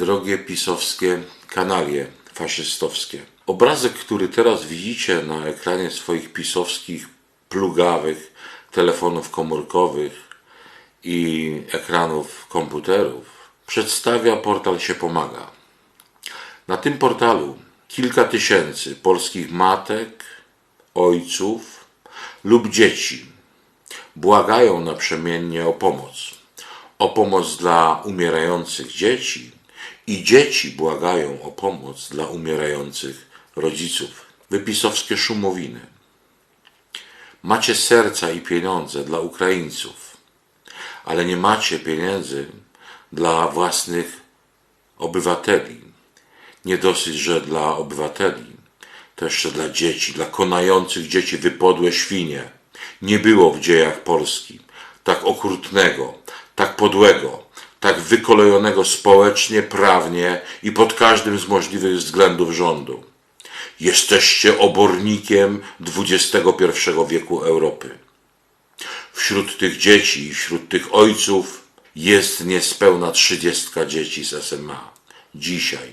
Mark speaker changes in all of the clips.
Speaker 1: drogie pisowskie kanalie faszystowskie. Obrazek, który teraz widzicie na ekranie swoich pisowskich, plugawych telefonów komórkowych i ekranów komputerów, przedstawia portal się pomaga. Na tym portalu kilka tysięcy polskich matek, ojców lub dzieci błagają naprzemiennie o pomoc. O pomoc dla umierających dzieci i dzieci błagają o pomoc dla umierających rodziców. Wypisowskie szumowiny. Macie serca i pieniądze dla Ukraińców, ale nie macie pieniędzy dla własnych obywateli. Nie dosyć, że dla obywateli, to jeszcze dla dzieci, dla konających dzieci wypodłe świnie. Nie było w dziejach Polski tak okrutnego, tak podłego, tak wykolejonego społecznie, prawnie i pod każdym z możliwych względów rządu. Jesteście obornikiem XXI wieku Europy. Wśród tych dzieci i wśród tych ojców jest niespełna trzydziestka dzieci z SMA. Dzisiaj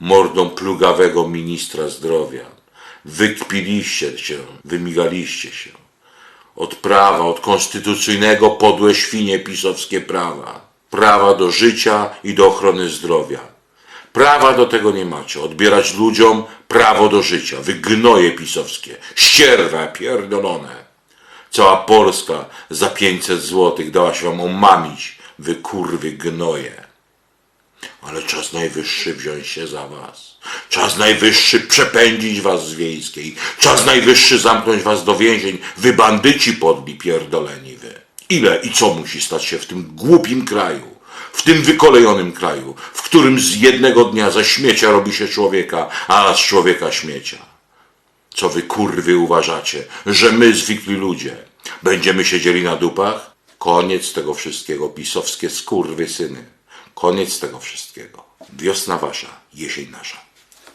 Speaker 1: mordą plugawego ministra zdrowia wykpiliście się, wymigaliście się od prawa, od konstytucyjnego podłe świnie pisowskie prawa. Prawa do życia i do ochrony zdrowia. Prawa do tego nie macie. Odbierać ludziom prawo do życia. Wy gnoje pisowskie. Ścierwa pierdolone. Cała Polska za 500 złotych dała się wam omamić. Wy kurwy gnoje. Ale czas najwyższy wziąć się za was. Czas najwyższy przepędzić was z wiejskiej. Czas najwyższy zamknąć was do więzień. Wy bandyci podli pierdoleni wy. Ile i co musi stać się w tym głupim kraju? W tym wykolejonym kraju, w którym z jednego dnia ze śmiecia robi się człowieka, a z człowieka śmiecia. Co wy kurwy uważacie, że my zwykli ludzie będziemy siedzieli na dupach? Koniec tego wszystkiego, pisowskie skurwy syny. Koniec tego wszystkiego. Wiosna wasza, jesień nasza.